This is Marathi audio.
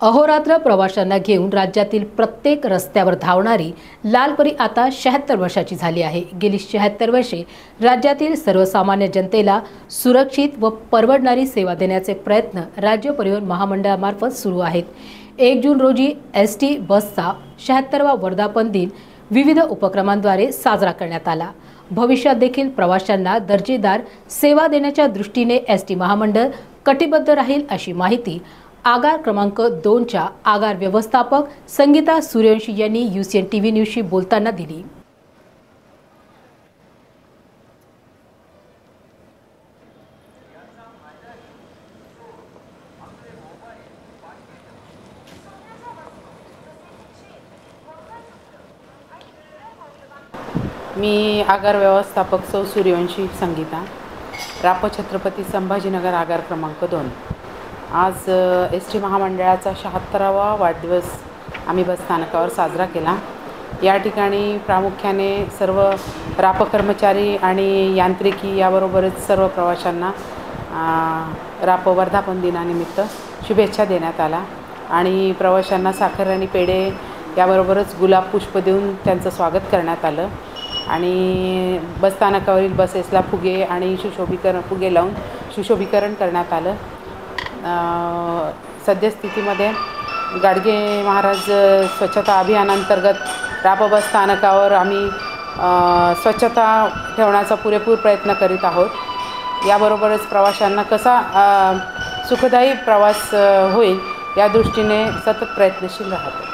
अहोरात्र प्रवाशांना घेऊन राज्यातील प्रत्येक रस्त्यावर धावणारी लालपरी आता शहात्तर वर्षाची झाली आहे. गेली शहात्तर वर्षे राज्यातील सर्वसामान्य जनतेला सुरक्षित व परवडणारी सेवा देण्याचे प्रयत्न राज्य परिवहन महामंडळामार्फत सुरू आहेत. एक जून रोजी एस टी बसचा शहात्तरवा वर्धापन दिन विविध उपक्रमांद्वारे साजरा करण्यात आला. भविष्यात देखील प्रवाशांना दर्जेदार सेवा देण्याच्या दृष्टीने एस टी महामंडळ कटिबद्ध राहील अशी माहिती आगार क्रमांक दोनच्या आगार व्यवस्थापक संगीता सूर्यवंशी यांनी युसीएन टी व्ही न्यूजशी बोलताना दिली. मी आगार व्यवस्थापक सौ सूर्यवंशी संगीता राप छत्रपती संभाजीनगर आगार क्रमांक दोन. आज एस टी महामंडळाचा शहात्तरावा वाढदिवस आम्ही बसस्थानकावर साजरा केला. या ठिकाणी प्रामुख्याने सर्व राप कर्मचारी आणि यांत्रिकी याबरोबरच सर्व प्रवाशांना राप वर्धापन दिनानिमित्त शुभेच्छा देण्यात आला आणि प्रवाशांना साखर आणि पेढे याबरोबरच गुलाब पुष्प देऊन त्यांचं स्वागत करण्यात आलं. आणि बसस्थानकावरील बसेसला फुगे आणि सुशोभीकरण फुगे लावून सुशोभीकरण करण्यात आलं. सद्यस्थितीमध्ये गाडगे महाराज स्वच्छता अभियानांतर्गत राप स्थानकावर आम्ही स्वच्छता ठेवण्याचा पुरेपूर प्रयत्न करीत आहोत. याबरोबरच प्रवाशांना कसा सुखदायी प्रवास होईल या दृष्टीने सतत प्रयत्नशील राहतो.